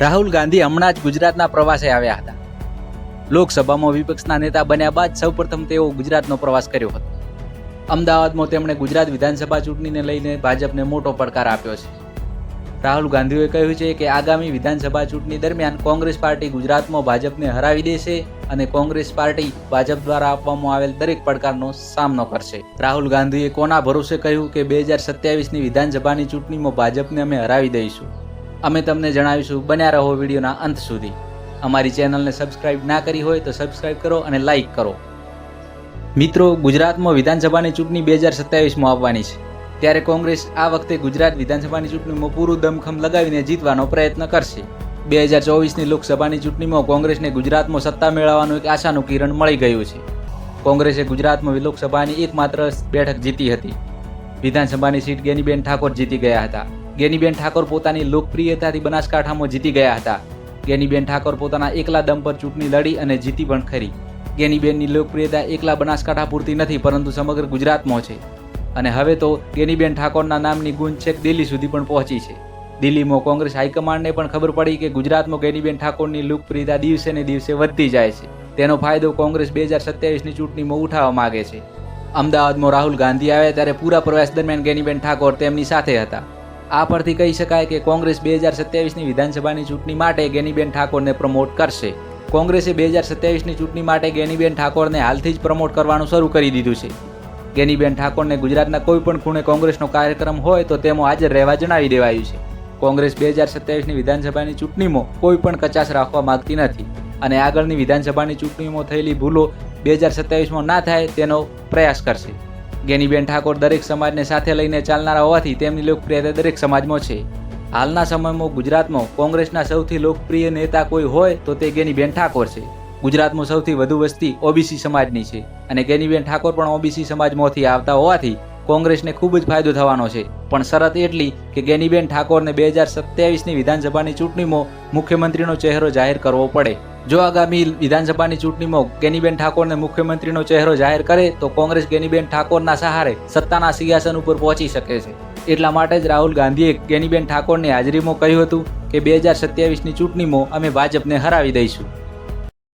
રાહુલ ગાંધી હમણાં જ ગુજરાતના પ્રવાસે આવ્યા હતા. લોકસભામાં વિપક્ષના નેતા બન્યા બાદ સૌપ્રથમ તેઓ ગુજરાતનો પ્રવાસ કર્યો હતો. અમદાવાદમાં તેમણે ગુજરાત વિધાનસભા ચૂંટણીને લઈને ભાજપને મોટો પડકાર આપ્યો છે. રાહુલ ગાંધીએ કહ્યું છે કે આગામી વિધાનસભા ચૂંટણી દરમિયાન કોંગ્રેસ પાર્ટી ગુજરાતમાં ભાજપને હરાવી દેશે અને કોંગ્રેસ પાર્ટી ભાજપ દ્વારા આપવામાં આવેલ દરેક પડકારનો સામનો કરશે. રાહુલ ગાંધીએ કોના ભરોસે કહ્યું કે બે હજાર સત્યાવીસની વિધાનસભાની ચૂંટણીમાં ભાજપને અમે હરાવી દઈશું? અમે તમને જણાવીશું બન્યા રહો વિડીયોના અંત સુધી. અમારી ચેનલને સબસ્ક્રાઇબ ના કરી હોય તો સબસ્ક્રાઇબ કરો અને લાઇક કરો. મિત્રો, ગુજરાતમાં વિધાનસભાની ચૂંટણી બે હજાર સત્યાવીસમાં આવવાની છે. ત્યારે કોંગ્રેસ આ વખતે ગુજરાત વિધાનસભાની ચૂંટણીમાં પૂરું દમખમ લગાવીને જીતવાનો પ્રયત્ન કરશે. બે હજાર ચોવીસની લોકસભાની ચૂંટણીમાં કોંગ્રેસને ગુજરાતમાં સત્તા મેળવવાનું એક આશાનું કિરણ મળી ગયું છે. કોંગ્રેસે ગુજરાતમાં લોકસભાની એકમાત્ર બેઠક જીતી હતી. વિધાનસભાની સીટ ગેનીબેન ઠાકોર જીતી ગયા હતા. ગેનીબેન ઠાકોર પોતાની લોકપ્રિયતાથી બનાસકાંઠામાં જીતી ગયા હતા. ગેનીબેન ઠાકોર પોતાના એકલા દમ પર ચૂંટણી લડી અને જીતી પણ ખરી. ગેનીબેનની લોકપ્રિયતા એકલા બનાસકાંઠા પૂરતી નથી, પરંતુ સમગ્ર ગુજરાતમાં છે. અને હવે તો ગેનીબેન ઠાકોરના નામની ગુંજ છેક દિલ્હી સુધી પણ પહોંચી છે. દિલ્હીમાં કોંગ્રેસ હાઈકમાન્ડને પણ ખબર પડી કે ગુજરાતમાં ગેનીબેન ઠાકોરની લોકપ્રિયતા દિવસે ને દિવસે વધતી જાય છે. તેનો ફાયદો કોંગ્રેસ બે હજાર સત્યાવીસની ચૂંટણીમાં ઉઠાવવા માગે છે. અમદાવાદમાં રાહુલ ગાંધી આવ્યા ત્યારે પૂરા પ્રવાસ દરમિયાન ગેનીબેન ઠાકોર તેમની સાથે હતા. આ પરથી કહી શકાય કે કોંગ્રેસ બે હજાર સત્યાવીસની વિધાનસભાની ચૂંટણી માટે ગેનીબેન ઠાકોરને પ્રમોટ કરશે. કોંગ્રેસે બે હજાર સત્યાવીસની ચૂંટણી માટે ગેનીબેન ઠાકોરને હાલથી જ પ્રમોટ કરવાનું શરૂ કરી દીધું છે. ગેનીબેન ઠાકોરને ગુજરાતના કોઈ પણ ખૂણે કોંગ્રેસનો કાર્યક્રમ હોય તો તેમાં હાજર રહેવા જણાવી દેવાયું છે. કોંગ્રેસ બે હજાર સત્યાવીસની વિધાનસભાની ચૂંટણીમાં કોઈ પણ કચાશ રાખવા માગતી નથી અને આગળની વિધાનસભાની ચૂંટણીમાં થયેલી ભૂલો બે હજાર સત્યાવીસમાં ના થાય તેનો પ્રયાસ કરશે. ગેનીબેન ઠાકોર દરેક સમાજને સાથે લઈને ચાલનારા હોવાથી તેમની લોકપ્રિયતા દરેક સમાજમાં છે. હાલના સમયમાં ગુજરાતમાં કોંગ્રેસના સૌથી લોકપ્રિય નેતા કોઈ હોય તો તે ગેનીબેન ઠાકોર છે. ગુજરાતમાં સૌથી વધુ વસ્તી ઓબીસી સમાજની છે અને ગેનીબેન ઠાકોર પણ ઓબીસી સમાજમાંથી આવતા હોવાથી કોંગ્રેસને ખૂબ જ ફાયદો થવાનો છે. પણ શરત એટલી કે ગેનીબેન ઠાકોરને બે હજાર સત્યાવીસની વિધાનસભાની ચૂંટણીમાં મુખ્યમંત્રીનો ચહેરો જાહેર કરવો પડે. જો આગામી વિધાનસભાની ચૂંટણીમાં કેનીબેન ઠાકોરને મુખ્યમંત્રીનો ચહેરો જાહેર કરે, તો કોંગ્રેસ ગેનીબેન ઠાકોરના સહારે સત્તાના સિંહાસન ઉપર પહોંચી શકે છે. એટલા માટે જ રાહુલ ગાંધીએ કેનીબેન ઠાકોરની હાજરીમાં કહ્યું હતું કે, બે હજાર સત્યાવીસની ચૂંટણીમાં અમે ભાજપને હરાવી દઈશું.